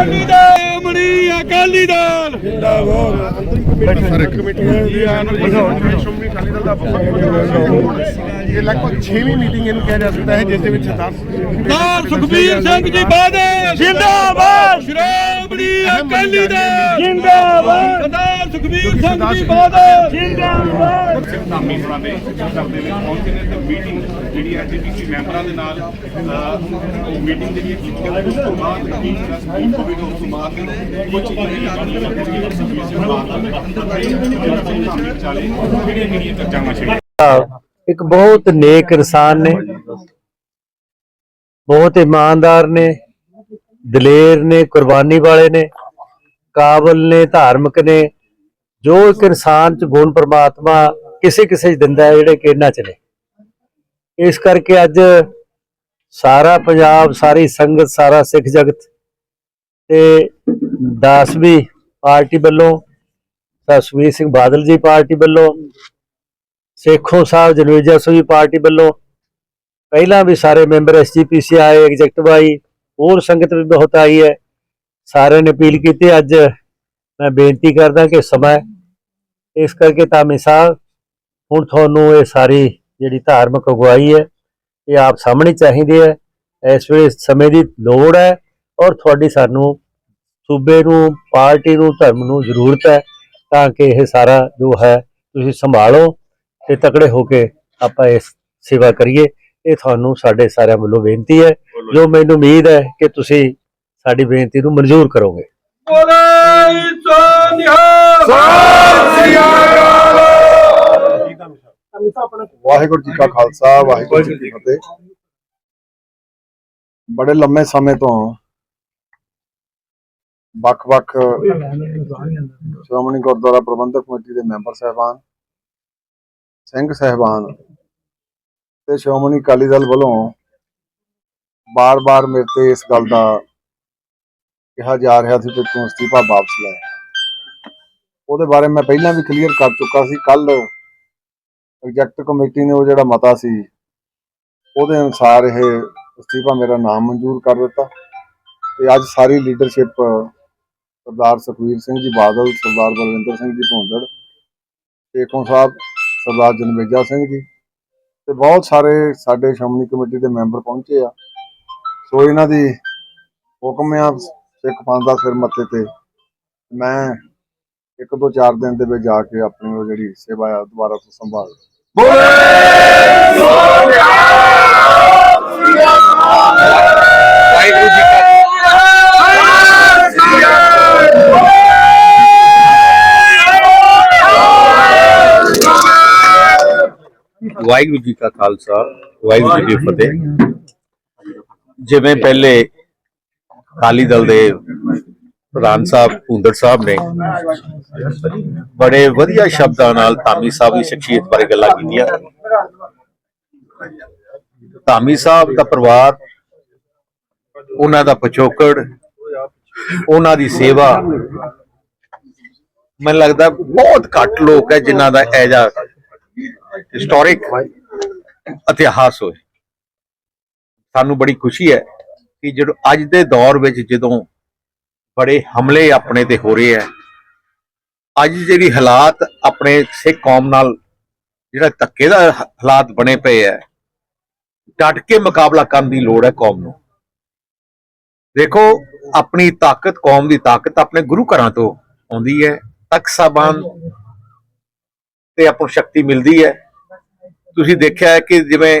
ਅਕਾਲੀ ਦਲ ਮਣੀ ਅਕਾਲੀ ਦਲ। ਇਹ ਲਗਭਗ 6ਵੀਂ ਮੀਟਿੰਗ ਇਹਨੂੰ ਕਿਹਾ ਜਾ ਸਕਦਾ ਹੈ ਜਿਸ ਦੇ ਵਿੱਚ 10 ਸਰਦਾਰ ਸੁਖਬੀਰ ਸਿੰਘ ਜੀ ਬਾਦਲ ਜਿੰਦਾਬਾਦ। ਸ਼੍ਰੋਮਣੀ ਅਕਾਲੀ ਦਲ। ਜਿੰਦਾਬਾਦ। ਸੁਖਬੀਰ ਸਿੰਘ ਜੀ ਬਾਦਲ ਜਿੰਦਾਬਾਦ। ਧਾਮੀਪੁਰਾ ਦੇ ਕਰਦੇ ਨੇ ਪਹੁੰਚੇ ਨੇ ਤੇ ਮੀਟਿੰਗ ਜਿਹੜੀ ਹੈ ਜੀਪੀਸੀ ਮੈਂਬਰਾਂ ਦੇ ਨਾਲ ਅਹ, ਉਹ ਮੀਟਿੰਗ ਜਿਹੜੀ ਹੈ ਕੀਤੀ ਗਈ ਉਸ ਤੋਂ ਬਾਅਦ ਕੀ ਉਸ ਤੋਂ ਵੀ ਉਸ ਤੋਂ ਬਾਅਦ ਕੁਝ ਚੀਜ਼ਾਂ ਜਿਹੜੀਆਂ ਕਾਨੂੰਨੀ ਪ੍ਰਕਿਰਿਆ ਸੀ ਧਾਮੀ ਚਾਲੇ ਕਿਹੜੀਆਂ ਕਿਹੜੀਆਂ ਚਰਚਾਵਾਂ ਛੇੜੀਆਂ ਇੱਕ ਬਹੁਤ ਨੇਕ ਇਨਸਾਨ ਨੇ ਬਹੁਤ ਇਮਾਨਦਾਰ ਨੇ ਦਲੇਰ ਨੇ ਕੁਰਬਾਨੀ ਵਾਲੇ ਨੇ ਕਾਬਲ ਨੇ ਧਾਰਮਿਕ ਨੇ ਜੋ ਇੱਕ ਇਨਸਾਨ ਚ ਗੁਣ ਪ੍ਰਮਾਤਮਾ ਕਿਸੇ ਕਿਸੇ ਚ ਦਿੰਦਾ ਹੈ, ਜਿਹੜੇ ਕਿ ਇਹਨਾਂ ਚ ਨੇ। ਇਸ ਕਰਕੇ ਅੱਜ ਸਾਰਾ ਪੰਜਾਬ, ਸਾਰੀ ਸੰਗਤ, ਸਾਰਾ ਸਿੱਖ ਜਗਤ ਤੇ ਦਾਸਵੀ ਪਾਰਟੀ ਵੱਲੋਂ ਸਸਵੀਰ ਸਿੰਘ ਬਾਦਲ ਜੀ ਪਾਰਟੀ ਵੱਲੋਂ, ਸੇਖੋਂ ਸਾਹਿਬ ਜਨਵੇਜਾ ਸੂਈ ਪਾਰਟੀ ਵੱਲੋਂ, ਪਹਿਲਾਂ ਵੀ ਸਾਰੇ ਮੈਂਬਰ ਐਸਜੀਪੀਸੀ ਆਏ, ਐਗਜ਼ੈਕਟਿਵ ਆਈ, ਹੋਰ ਸੰਗਤ ਵੀ ਬਹੁਤ ਆਈ ਹੈ। ਸਾਰਿਆਂ ਨੇ ਅਪੀਲ ਕੀਤੀ ਅੱਜ ਮੈਂ ਬੇਨਤੀ ਕਰਦਾ ਕਿ ਸਮਾਂ ਇਸ ਕਰਕੇ ਤਾਂ ਮਿਸਾਲ ਹੁਣ ਤੁਹਾਨੂੰ ਇਹ ਸਾਰੀ ਜਿਹੜੀ ਧਾਰਮਿਕ ਅਗਵਾਈ ਹੈ, ਇਹ ਆਪ ਸਾਹਮਣੇ ਚਾਹੀਦੀ ਹੈ। ਇਸ ਵੇਲੇ ਸਮੇਂ ਦੀ ਲੋੜ ਹੈ ਔਰ ਤੁਹਾਡੀ ਸਾਨੂੰ ਸੂਬੇ ਨੂੰ, ਪਾਰਟੀ ਨੂੰ, ਧਰਮ ਨੂੰ ਜ਼ਰੂਰਤ ਹੈ ਤਾਂ ਕਿ ਇਹ ਸਾਰਾ ਜੋ ਹੈ ਤੁਸੀਂ ਸੰਭਾਲੋ ਤੇ ਤਕੜੇ ਹੋ ਕੇ ਆਪਾਂ ਇਸ ਸੇਵਾ ਕਰੀਏ। ਇਹ ਤੁਹਾਨੂੰ ਸਾਡੇ ਸਾਰਿਆਂ ਵੱਲੋਂ ਬੇਨਤੀ ਹੈ। ਜੋ ਮੈਨੂੰ ਉਮੀਦ ਹੈ ਕਿ ਤੁਸੀਂ ਸਾਡੀ ਬੇਨਤੀ ਨੂੰ ਮਨਜ਼ੂਰ ਕਰੋਗੇ। ਬੋਲੇ ਸੋ ਵਾਹਿਗੁਰੂ ਜੀ ਕਾ ਖਾਲਸਾ, ਵਾਹਿਗੁਰੂ ਜੀ ਕੀ ਫਤਿਹ। ਬੜੇ ਲੰਮੇ ਸਮੇਂ ਤੋਂ ਵੱਖ-ਵੱਖ ਸ਼੍ਰੋਮਣੀ ਗੁਰਦੁਆਰਾ ਪ੍ਰਬੰਧਕ ਕਮੇਟੀ ਦੇ ਮੈਂਬਰ ਸਹਿਬਾਨ, ਸਿੰਘ ਸਹਿਬਾਨ ਤੇ ਸ਼੍ਰੋਮਣੀ ਅਕਾਲੀ ਦਲ ਵੱਲੋਂ ਬਾਰ-ਬਾਰ ਮੇਰੇ ਤੇ ਇਸ ਗੱਲ ਦਾ ਕਿਹਾ ਜਾ ਰਿਹਾ ਸੀ ਕਿ ਤੂੰ ਅਸਤੀਫਾ ਵਾਪਸ ਲੈ। ਉਹਦੇ ਬਾਰੇ ਮੈਂ ਪਹਿਲਾਂ ਵੀ ਕਲੀਅਰ ਕਰ ਚੁੱਕਾ ਸੀ। ਕੱਲ ਐਗਜੈਕਟ ਕਮੇਟੀ ਨੇ ਉਹ ਜਿਹੜਾ ਮਤਾ ਸੀ, ਉਹਦੇ ਅਨੁਸਾਰ ਇਹ ਅਸਤੀਫਾ ਮੇਰਾ ਨਾਮ ਮਨਜ਼ੂਰ ਕਰ ਦਿੱਤਾ। ਤੇ ਅੱਜ ਸਾਰੀ ਲੀਡਰਸ਼ਿਪ ਸਰਦਾਰ ਸੁਖਵੀਰ ਸਿੰਘ ਜੀ ਬਾਦਲ, ਸਰਦਾਰ ਬਲਵਿੰਦਰ ਸਿੰਘ ਜੀ ਭੋਂਦੜ, ਸ਼ੇਖੋਂ ਸਾਹਿਬ, ਸਰਦਾਰ ਜਨਮੇਜਾ ਸਿੰਘ ਜੀ ਤੇ ਬਹੁਤ ਸਾਰੇ ਸਾਡੇ ਸ਼੍ਰੋਮਣੀ ਕਮੇਟੀ ਦੇ ਮੈਂਬਰ ਪਹੁੰਚੇ ਆ। ਸੋ ਇਹਨਾਂ ਦੀ ਹੁਕਮ ਆ ਸਿੱਖ ਪੰਥ ਦਾ ਸਿਰ ਮੱਥੇ ਤੇ। ਮੈਂ ਇੱਕ ਦੋ ਚਾਰ ਦਿਨ ਦੇ ਵਿੱਚ ਜਾ ਕੇ ਆਪਣੀ ਉਹ ਜਿਹੜੀ ਸੇਵਾ ਆ ਦੁਬਾਰਾ ਤੋਂ ਸੰਭਾਲ। ਵਾਹਿਗੁਰੂ ਜੀ ਕਾ ਵਾਹਿਗੁਰੂ ਜੀ ਕਾ ਖਾਲਸਾ ਵਾਹਿਗੁਰੂ ਜੀ ਕੀ ਫਤਿਹ। ਜਿਵੇਂ ਪਹਿਲੇ ਅਕਾਲੀ ਦਲ ਦੇ ਪ੍ਰਧਾਨ ਸਾਹਿਬ ਭੁੰਦੜ ਸਾਹਿਬ ਨੇ ਬੜੇ ਵਧੀਆ ਸ਼ਬਦਾਂ ਨਾਲ ਧਾਮੀ ਸਾਹਿਬ ਦੀ ਸ਼ਖਸੀਅਤ ਬਾਰੇ ਗੱਲਾਂ ਕੀਤੀਆਂ। ਧਾਮੀ ਸਾਹਿਬ ਦਾ ਪਰਿਵਾਰ, ਉਹਨਾਂ ਦਾ ਪਿਛੋਕੜ, ਉਹਨਾਂ ਦੀ ਸੇਵਾ, ਮੈਨੂੰ ਲੱਗਦਾ ਬਹੁਤ ਘੱਟ ਲੋਕ ਹੈ ਜਿਨ੍ਹਾਂ ਦਾ ਐਜਾ ਹਿਸਟੋਰਿਕ ਇਤਿਹਾਸ ਹੋਏ। ਸਾਨੂੰ ਬੜੀ ਖੁਸ਼ੀ ਹੈ ਕਿ ਜਦੋਂ ਅੱਜ ਦੇ ਦੌਰ ਵਿੱਚ ਜਦੋਂ ਬੜੇ ਹਮਲੇ ਆਪਣੇ ਤੇ ਹੋ ਰਹੇ ਹੈ ਅੱਜ ਜਿਹੜੀ ਹਾਲਾਤ ਆਪਣੇ ਸਿੱਖ ਕੌਮ ਨਾਲ ਜਿਹੜਾ ਧੱਕੇ ਦਾ ਹਾਲਾਤ ਬਣੇ ਪਏ ਹੈ ਡਟ ਕੇ ਮੁਕਾਬਲਾ ਕਰਨ ਦੀ ਲੋੜ ਹੈ ਕੌਮ ਨੂੰ। ਦੇਖੋ, ਆਪਣੀ ਤਾਕਤ, ਕੌਮ ਦੀ ਤਾਕਤ ਆਪਣੇ ਗੁਰੂ ਘਰਾਂ ਤੋਂ ਆਉਂਦੀ ਹੈ, ਤਖਤ ਸਾਹਿਬਾਨ ਤੇ ਆਪਾਂ ਨੂੰ ਸ਼ਕਤੀ ਮਿਲਦੀ ਹੈ। ਤੁਸੀਂ ਦੇਖਿਆ ਹੈ ਕਿ ਜਿਵੇਂ